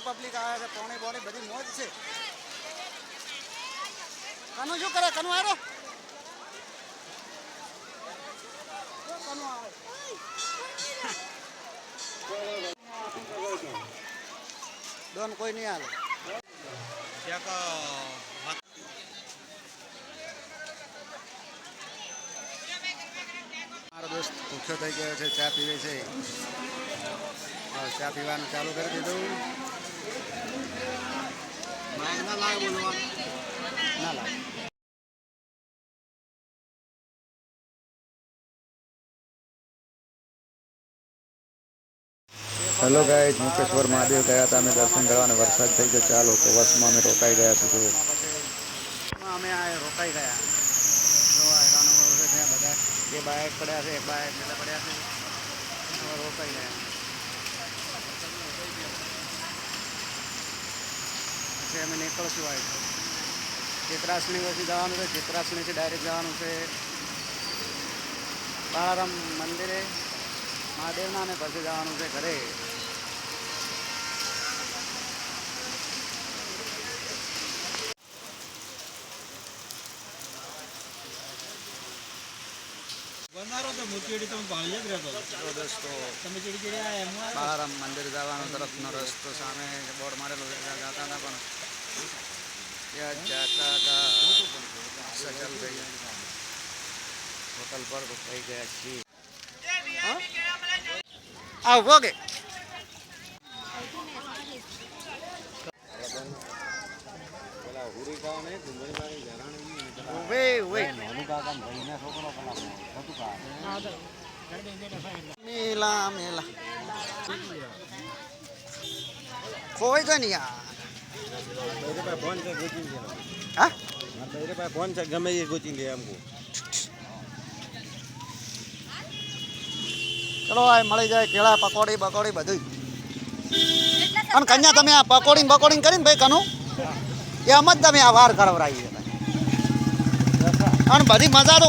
કેટલી પબ્લિક આવે છે પોણી બોણી બધી મોજ છે. કનુ શું કરે? કનુ આરો કનુ આવે. ડોન કોઈ નહીં હાલે. મારો દોસ્ત ભૂખ્યો થઈ ગયો છે ચા પીવે છે. ચા પીવાનું ચાલુ કરી દીધું. ના લાગે બોલવાનું ના લાગે હેલો ગાઈઝ મુકેશ્વર મહાદેવ ગયા હતા અમે દર્શન કરવાને. વરસાદ થઈ ગયો, ચાલો. તો બસમાં અમે રોકાઈ ગયા છે જો અમે આ રોકાઈ ગયા. જો આ હેરાનો છે ત્યાં બધા. બે બાઇક પડ્યા છે, એક બાઇક એટલે પડ્યા છે. હવે રોકાઈ ગયા. પછી અમે નીકળશું આવી ચિત્રાસણી પછી જવાનું છે ચિત્રાસણીથી ડાયરેક્ટ જવાનું છે. બાળારામ મંદિરે મહાદેવના અને પછી જવાનું છે ઘરે. બનારો તો મુચેડી તમે ભાળીએ જ રહેતો દોસ્તો તમે ચીડી ચીડી આ એમ? બાળારામ મંદિર જવાનો તરફનો રસ્તો સામે બોર્ડ મારેલો છે જતા હતા પણ હોટલ પર રોકાઈ ગયા છીએ આવ ઉભે મેલા મેલા ખોવાઈ ગયો ને યાર ફોન છે ગોચી લે હા? એમ ચલો આ મળી જાય કેળા પકોડી બકોડી બધું અને કન્યા તમે આ પકોડી બકોડી કરીને ભાઈ કનું? એમ જ તમે આ વાર કરવરાવી અને બધી મજા તો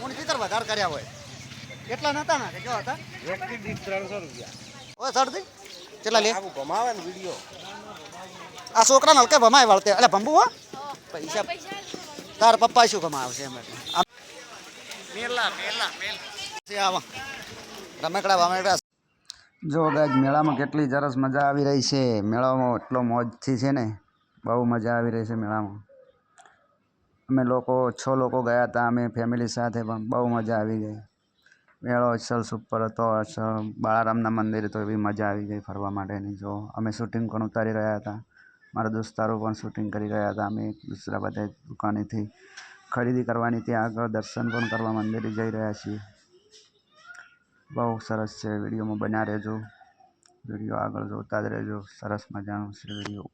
હું ચિત્ર વધારે કર્યા હોય. કેટલા નતા ના? કે કેવા હતા? વ્યક્તિ દીઠ ત્રણસો રૂપિયા. ઓય સરથી કેટલા લે? આવું ને વીડિયો. આ છોકરાને હલકે ભમાય વળતે. એટલે ભંબુ હો. પૈસા તાર પપ્પા શું કમાવશે એમ રમેકડા જો ગાજ મેળામાં કેટલી સરસ મજા આવી રહી છે. મેળામાં એટલો મોજથી છે ને બહુ મજા આવી રહી છે મેળામાં. અમે લોકો છ લોકો ગયા હતા અમે ફેમિલી સાથે પણ બહુ મજા આવી ગઈ. મેળો અસલ સુપર હતો અસલ બાળારામના મંદિરે તો એવી મજા આવી ગઈ ફરવા માટેની જો. અમે શૂટિંગ પણ ઉતારી રહ્યા હતા. મારા દોસ્તારો પણ શૂટિંગ કરી રહ્યા હતા. અમે દૂસરા બધા દુકાનેથી ખરીદી કરવાની ત્યાં આગળ દર્શન પણ કરવા મંદિરે જઈ રહ્યા છીએ. બહુ સરસ છે વિડીયોમાં બન્યા રહેજો. વીડિયો આગળ જોતા જ રહેજો. સરસ મજાનું છે વીડિયો.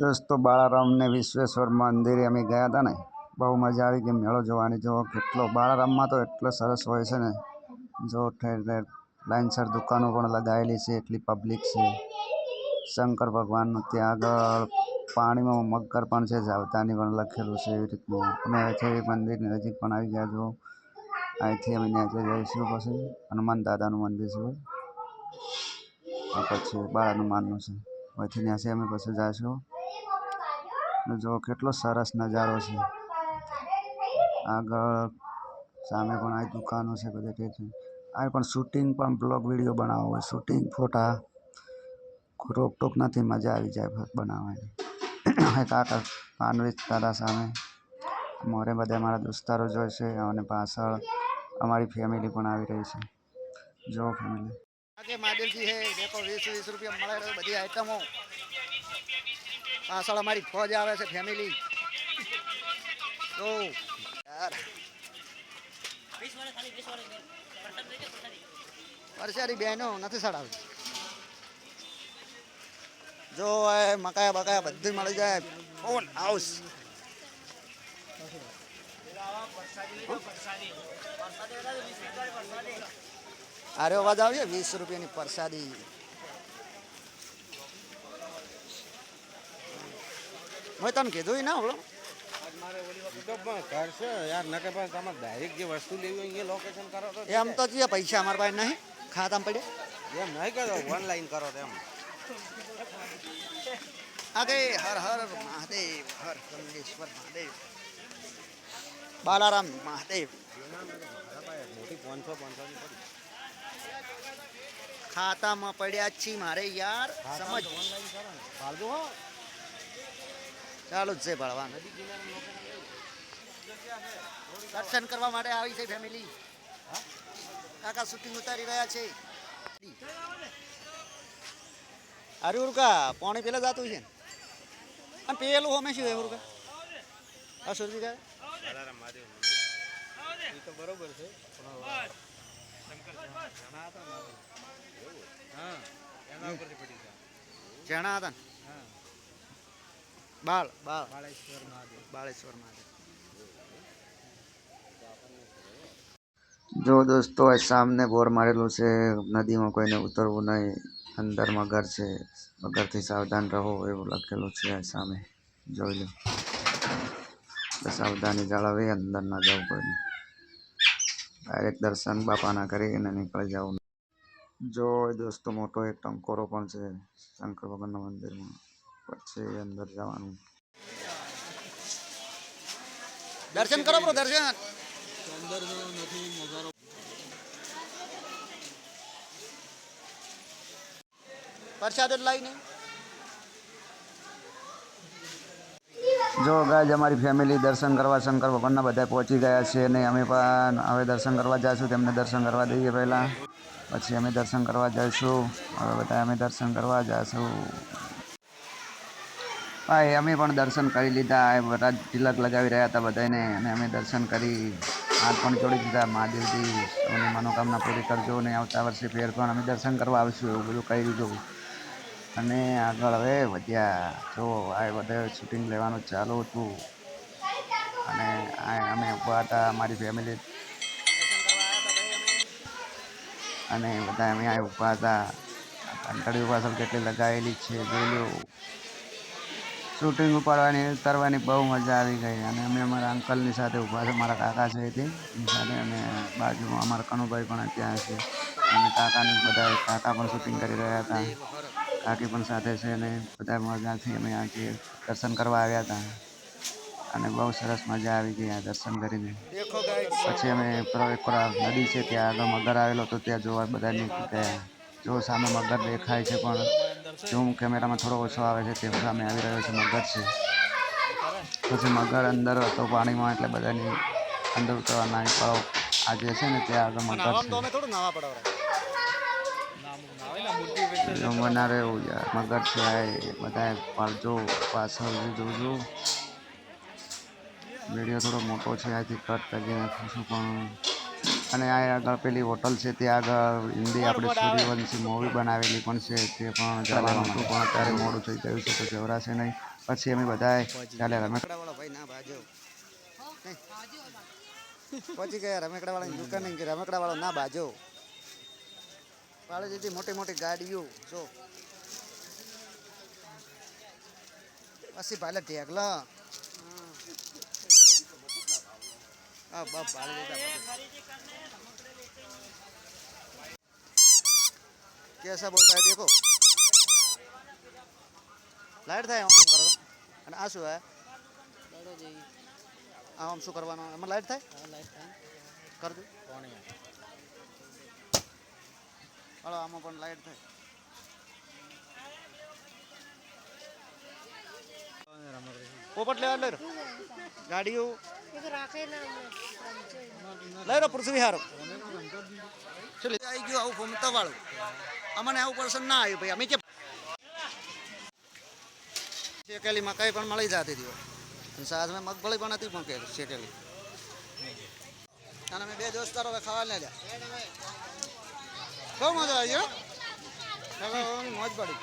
દોસ્તો, બાળારામને વિશ્વેશ્વર મંદિરે અમે ગયા હતા ને, બહુ મજા આવી ગઈ મેળો જોવાની. જો કેટલો, બાળારામમાં તો એટલો સરસ હોય છે ને. જો ઠેર ઠેર લાઇનસર દુકાનો પણ લગાવેલી છે, એટલી પબ્લિક છે. શંકર ભગવાનનું ત્યાં આગળ પાણીમાં મગર પણ છે જાવતાની પણ લખેલું છે એવી રીતનું. અમે અહીંથી મંદિરની નજીક પણ આવી ગયા છો. અહીંથી અમે ત્યાં જઈશું પછી. હનુમાન દાદાનું મંદિર છે. પછી બાળ હનુમાનનું છે. અહીંથી ત્યાંથી અમે પછી જઈશું. જો કેટલો સરસ નજારો છે. આગળ સામે પણ આ દુકાનો છે બધે. છે આ પણ શૂટિંગ પણ બ્લોગ વીડિયો બનાવવો હોય. શૂટિંગ ફોટા રોકટોક નથી મજા આવી જાય બનાવવાની. કાકા પાન દાદા સામે. મોરે બધા મારા દોસ્તારો જોઈશે અને પાછળ અમારી ફેમિલી પણ આવી રહી છે. જો ફેમિલી આજે મહાદેવજી હે દેખો વીસ વીસ રૂપિયા મળે છે બધી આઈટમો પાછળ અમારી ફોજ આવે છે ફેમિલી તો યાર. વરસાદી બહેનો નથી સડાવી જો મકાયા બકાયા બધું મળી જાય. Phone house. આરે અવાજ આવ્યો વીસ રૂપિયાની પરસાદી. મેં તને કીધું ના ઓળો એમ તો પૈસા અમારા પાસે નહીં ખાતામાં પડે એમ નહીં કરો ઓનલાઈન કરો એમ. આગે હર હર મહાદેવ, હર કમલેશ્વર મહાદેવ. બાલારામ મહાદેવ. ખાતામાં પડ્યા છી મારે યાર, સમજ. ચાલુ જ છે ભણવાનું દર્શન કરવા માટે આવી છે ફેમિલી કાકા શૂટિંગ ઉતારી રહ્યા છે. અરે ઉરકા પાણી પેલા જાતું છે અને પેલું અમે શું ઉરકા આ સુરજી કા બાલારામ મહાદેવ મંદિર એ તો બરોબર છે. પણ હા. એના ઉપરથી પડી જાય ચણા હતા બાળ બાળ. બાળેશ્વર મહાદેવ. બાળેશ્વર મહાદેવ જો દોસ્તો આ સામને બોર મારેલું છે. નદીમાં કોઈને ઉતરવું નહીં. અંદર મગર છે. મગરથી સાવધાન રહો એવું લખેલું છે સામે. જોઈ લો. સાવધાની જાળવી અંદર ના જવું કોઈને ડાયરેક્ટ દર્શન બાપાના કરીને નીકળી જવું. જો દોસ્તો મોટો એક ટંકોરો પણ છે, શંકર ભગવાનના મંદિરમાં. પછી અંદર જવાનું. દર્શન કરો દર્શન. પ્રસાદ જ લાવીને જો ગાય અમારી ફેમિલી દર્શન કરવા, શંકર ભગવાનના બધા પહોંચી ગયા છે અને અમે પણ હવે દર્શન કરવા જઈશું તેમને દર્શન કરવા દઈએ પહેલાં. પછી અમે દર્શન કરવા જઈશું, હવે બધા અમે દર્શન કરવા જઈશું ભાઈ અમે પણ દર્શન કરી લીધા બધા તિલક લગાવી રહ્યા હતા બધાને અને અમે દર્શન કરી, હાથ પણ જોડી દીધા, મહાદેવજી, સૌની મનોકામના પૂરી કરજો અને આવતા વર્ષે ફેર પણ અમે દર્શન કરવા આવીશું, એવું બધું કહી દીધું. અને આગળ હવે વધ્યા. જો આ બધે શૂટિંગ લેવાનું ચાલુ હતું અને અમે ઊભા હતા, અમારી ફેમિલી અને બધા અમે આ ઊભા હતા. કંટાળી પાછળ કેટલી લગાવેલી છે જોઈ શૂટિંગ ઉપાડવાની, ઉતારવાની બહુ મજા આવી ગઈ. અને અમે અમારા અંકલની સાથે ઊભા છે, મારા કાકા છે તે. સાથે અને બાજુમાં અમારા કનુભાઈ પણ ત્યાં છે. અને કાકાની બધા કાકા પણ શૂટિંગ કરી રહ્યા હતા. કાકી પણ સાથે છે અને બધા મજાથી અમે આજે દર્શન કરવા આવ્યા હતા. અને બહુ સરસ મજા આવી ગઈ આ દર્શન કરીને. પછી અમે પ્રવેશ નદી છે, ત્યાં આગળ મગર આવેલો તો ત્યાં જોવા બધા નીકળી ગયા. જો સામે મગર દેખાય છે પણ ઝૂમ કેમેરામાં થોડો ઓછો આવે છે તે સામે આવી રહ્યો છે, મગર છે. પછી મગર અંદર હતો પાણીમાં, એટલે બધાની અંદર ઉતરવા નાની પડો આજે છે ને, ત્યાં આગળ મગર છે. જમવાના રહેવું યાર. મગર થાય બધા પાડજો પાછળ જોજો. વીડિયો થોડો મોટો છે, આથી કટ કરી નાખીશું પણ. અને આ આગળ પેલી હોટલ છે ત્યાં આગળ હિન્દી આપણે સૂર્યવંશી મૂવી બનાવેલી પણ છે, તે પણ જવાનું હતું, પણ અત્યારે મોડું થઈ ગયું છે, તો જવરાશે નહીં. પછી અમે બધા ચાલે રમેકડાવાળો ભાઈ ના બાજો પહોંચી ગયા રમેકડાવાળાની દુકાન રમેકડાવાળો ના બાજો પાળેજીથી મોટી મોટી ગાડીઓ જો. પછી ભાલે ઢેકલા. કેસા બોલતા દેખો. લાઈટ થાય આમ કરો? અને આ શું હે? આમ શું કરવાનું? એમાં લાઈટ થાય? લાઈટ થાય. કરજો કોણ હાલો, આમાં પણ લાઈટ થાય. પોપટ લેવા લઈ ગાડીઓ. લઈ રહ્યો પૃથ્વી હારો આવી ગયું આવું ફમતા વાળું અમને આવું પર્સન ના આવ્યું ભાઈ, અમે કે શેકેલી મકાઈ પણ મળી જતી હતી. અને સાથમાં મગફળી પણ હતી પણ શેકેલી. અને અમે બે દોસ્તારો ખાવા લ્યા. બહુ મજા આવી ખાવાની મોજ પડી.